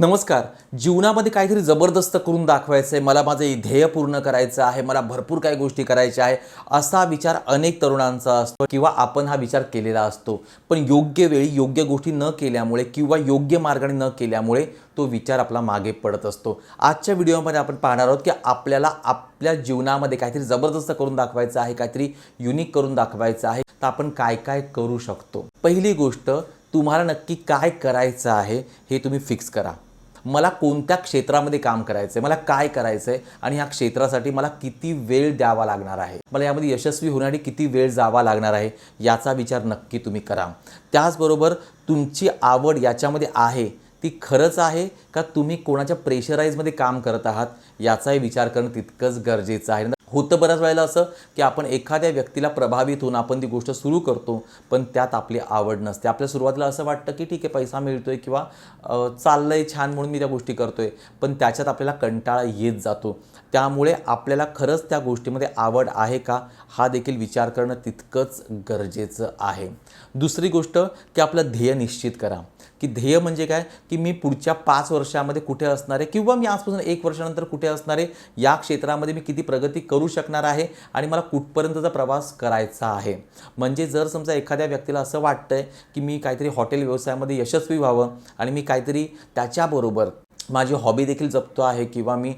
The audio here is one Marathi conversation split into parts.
नमस्कार. जीवनामध्ये काहीतरी जबरदस्त करून दाखवायचं आहे मला माझं ध्येय पूर्ण करायचं आहे. मला भरपूर काही गोष्टी करायच्या आहे. असा विचार अनेक तरुणांचा असतो किंवा आपण हा विचार केलेला असतो. पण योग्य वेळी योग्य गोष्टी न केल्यामुळे किंवा योग्य मार्गाने न केल्यामुळे तो विचार आपला मागे पडत असतो. आजच्या व्हिडिओमध्ये आपण पाहणार आहोत की आपल्याला आपल्या जीवनामध्ये काहीतरी जबरदस्त करून दाखवायचं आहे. काहीतरी युनिक करून दाखवायचं आहे. तर आपण काय काय करू शकतो? पहिली गोष्ट तुम्हाला नक्की काय करायचं आहे हे तुम्ही फिक्स करा. मला कोणत्या क्षेत्रामध्ये काम करायचं आहे मला काय करायचं आहे आणि ह्या क्षेत्रासाठी मला किती वेळ द्यावा लागणार आहे? मला यामध्ये यशस्वी होण्यासाठी किती वेळ जावा लागणार आहे याचा विचार नक्की तुम्ही करा. त्याचबरोबर तुमची आवड याच्यामध्ये आहे ती खरंच आहे का तुम्ही कोणाच्या प्रेशराईजमध्ये काम करत आहात याचाही विचार करणं तितकंच गरजेचं आहे. होतं बऱ्याच वेळेला असं की आपण एखाद्या व्यक्तीला प्रभावित होऊन आपण ती गोष्ट सुरू करतो पण त्यात आपली आवड नसते. आपल्या सुरुवातीला असं वाटतं की ठीक आहे पैसा मिळतोय किंवा चाललं चाललंय छान म्हणून मी त्या गोष्टी करतोय पण त्याच्यात आपल्याला कंटाळा येत जातो. त्यामुळे आपल्याला खरंच त्या गोष्टीमध्ये आवड आहे का हा देखील विचार करणं तितकंच गरजेचं आहे. दुसरी गोष्ट की आपलं ध्येय निश्चित करा. की ध्येय म्हणजे काय? की मी पुढच्या पाच वर्षामध्ये कुठे असणार आहे? किंवा मी आजपासून एक वर्षानंतर कुठे असणार आहे? या क्षेत्रामध्ये मी किती प्रगती करू शकणार आहे? आणि मला कुठपर्यंतचा प्रवास करायचा आहे? म्हणजे जर समजा एखाद्या व्यक्तीला असं वाटतं आहे की मी काहीतरी हॉटेल व्यवसायामध्ये यशस्वी व्हावं आणि मी काहीतरी त्याच्याबरोबर माझी हॉबी देखील जपतो आहे किंवा मी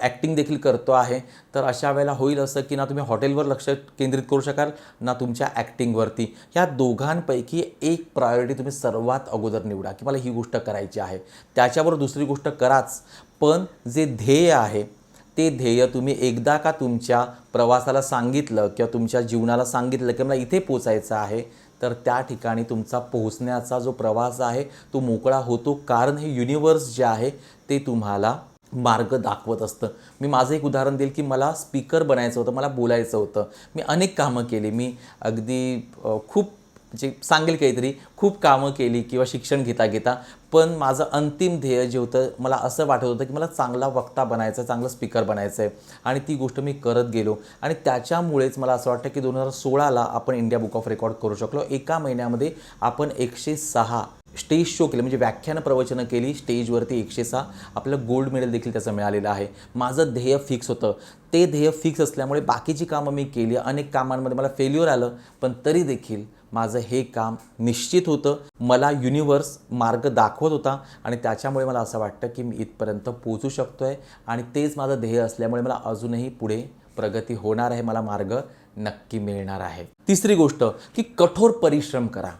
ॲक्टिंग देखील करतो आहे तर अशा वेळेला होईल असं की ना तुम्ही हॉटेलवर लक्ष केंद्रित करू शकाल ना तुमच्या ॲक्टिंगवरती ह्या दोघांपैकी एक प्रायोरिटी तुम्ही सर्वात अगोदर निवडा की मला ही गोष्ट करायची आहे. त्याच्याबरोबर दुसरी गोष्ट कराच. पण जे ध्येय आहे ते ध्येय तुम्ही एकदा का तुमच्या प्रवासाला सांगितलं किंवा तुमच्या जीवनाला सांगितलं की मला इथे पोचायचं आहे तर त्या ठिकाणी तुमचा पोहोचण्याचा जो प्रवास आहे तो मोकळा होतो. कारण हे युनिवर्स जे आहे ते तुम्हाला मार्ग दाखवत असतं. मी माझं एक उदाहरण देईल की मला स्पीकर बनायचं होतं मला बोलायचं होतं. मी अनेक कामं केली. मी अगदी खूप म्हणजे सांगेल काहीतरी खूप कामं केली किंवा शिक्षण घेता घेता पण माझं अंतिम ध्येय जे होतं मला असं वाटत होतं की मला चांगला वक्ता बनायचं आहे चांगलं स्पीकर बनायचं आहे आणि ती गोष्ट मी करत गेलो. आणि त्याच्यामुळेच मला असं वाटतं की दोन हजार सोळाला आपण इंडिया बुक ऑफ रेकॉर्ड करू शकलो. एका महिन्यामध्ये आपण एकशे सहा स्टेज शो केले. म्हणजे व्याख्यान प्रवचनं केली स्टेजवरती एकशे सहा. आपलं गोल्ड मेडल देखील त्याचं मिळालेलं आहे. माझं ध्येय फिक्स होतं. ते ध्येय फिक्स असल्यामुळे बाकीची कामं मी केली. अनेक कामांमध्ये मला फेल्युअर आलं पण तरी देखील माझं हे काम निश्चित होतं. मला युनिवर्स मार्ग दाखवत होता आणि त्याच्यामुळे मला असं वाटतं की मी इथपर्यंत पोचू शकतो आहे आणि तेच माझं ध्येय असल्यामुळे मला अजूनही पुढे प्रगती होणार आहे मला मार्ग नक्की मिळणार आहे. तिसरी गोष्ट की कठोर परिश्रम करा.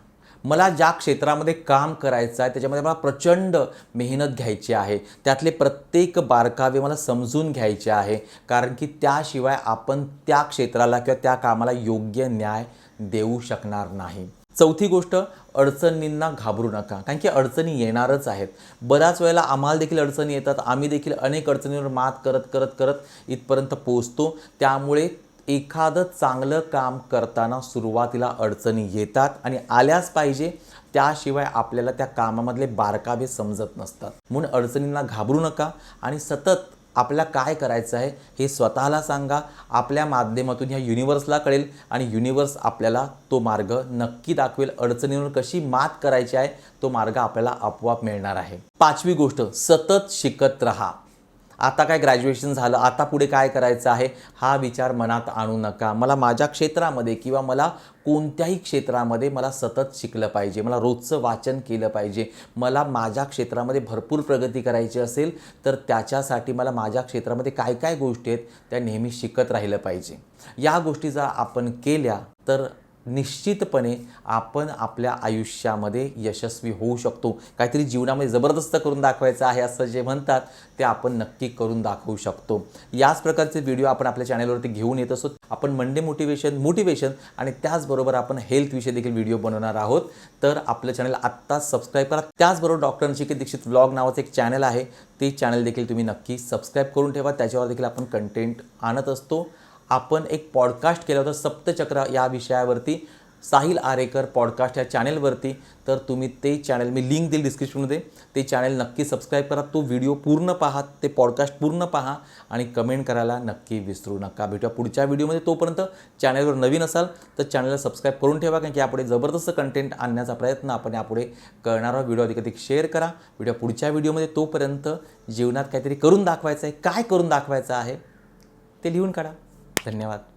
मला ज्या क्षेत्रामध्ये काम करायचं आहे त्याच्यामध्ये मला प्रचंड मेहनत घ्यायची आहे. त्यातले प्रत्येक बारकावे मला समजून घ्यायचे आहे. कारण की त्याशिवाय आपण त्या क्षेत्राला किंवा त्या कामाला योग्य न्याय देऊ शकणार नाही. चौथी गोष्ट अडचणींना घाबरू नका. कारण की अडचणी येणारच आहेत. बऱ्याच वेळेला आम्हाला देखील अडचणी येतात. आम्ही देखील अनेक अडचणींवर मात करत करत करत इथपर्यंत पोचतो त्यामुळे एखादं चांगलं काम करताना सुरुवातीला अडचणी येतात आणि आल्याच पाहिजे. त्याशिवाय आपल्याला त्या कामामधले बारकावे समजत नसतात. म्हणून अडचणींना घाबरू नका आणि सतत आपल्याला काय करायचं आहे हे स्वतःला सांगा आपल्या माध्यमातून ह्या युनिवर्सला कळेल आणि युनिवर्स आपल्याला तो मार्ग नक्की दाखवेल. अडचणींवर कशी मात करायची आहे तो मार्ग आपल्याला आपोआप मिळणार आहे. पाचवी गोष्ट सतत शिकत राहा. आता काय ग्रॅज्युएशन झालं आता पुढे काय करायचं आहे हा विचार मनात आणू नका. मला माझ्या क्षेत्रामध्ये किंवा मला कोणत्याही क्षेत्रामध्ये मला सतत शिकलं पाहिजे मला रोजचं वाचन केलं पाहिजे. मला माझ्या क्षेत्रामध्ये भरपूर प्रगती करायची असेल तर त्याच्यासाठी मला माझ्या क्षेत्रामध्ये काय काय गोष्टी आहेत त्या नेहमी शिकत राहिलं पाहिजे. या गोष्टी जर आपण केल्या तर निश्चितपणे आपण आपल्या आयुष्यामध्ये यशस्वी होऊ शकतो. काहीतरी जीवनामध्ये जबरदस्त करून दाखवायचं आहे असं जे म्हणतात ते आपण नक्की करून दाखवू शकतो. याच प्रकारचे व्हिडिओ आपण आपल्या चॅनलवरती घेऊन येत असतो. आपण मंडे मोटिवेशन मोटिवेशन आणि त्याचबरोबर आपण हेल्थविषयी देखील व्हिडिओ बनवणार आहोत. तर आपलं चॅनल आत्ताच सबस्क्राईब करा. त्याचबरोबर डॉक्टर नचिकेत दीक्षित व्लॉग नावाचं एक चॅनल आहे. ते चॅनल देखील तुम्ही नक्की सबस्क्राईब करून ठेवा. त्याच्यावर देखील आपण कंटेंट आणत असतो. आपण एक पॉडकास्ट केलं होतं सप्तचक्र या विषयावरती. साहिल आरेकर पॉडकास्ट या चॅनेलवरती तर तुम्ही ते चॅनल मी लिंक देईल डिस्क्रिप्शनमध्ये ते चॅनल नक्की सबस्क्राईब करा. तो व्हिडिओ पूर्ण पहा. ते पॉडकास्ट पूर्ण पहा. आणि कमेंट करायला नक्की विसरू नका. भेटूया पुढच्या व्हिडिओमध्ये तोपर्यंत चॅनलवर नवीन असाल तर चॅनलला सबस्क्राईब करून ठेवा. कारण की यापुढे जबरदस्त कंटेंट आणण्याचा प्रयत्न आपण यापुढे करणारा व्हिडिओ अधिक अधिक शेअर करा. व्हिडिओ पुढच्या व्हिडिओमध्ये तोपर्यंत जीवनात काहीतरी करून दाखवायचं आहे काय करून दाखवायचं आहे ते लिहून काढा. धन्यवाद.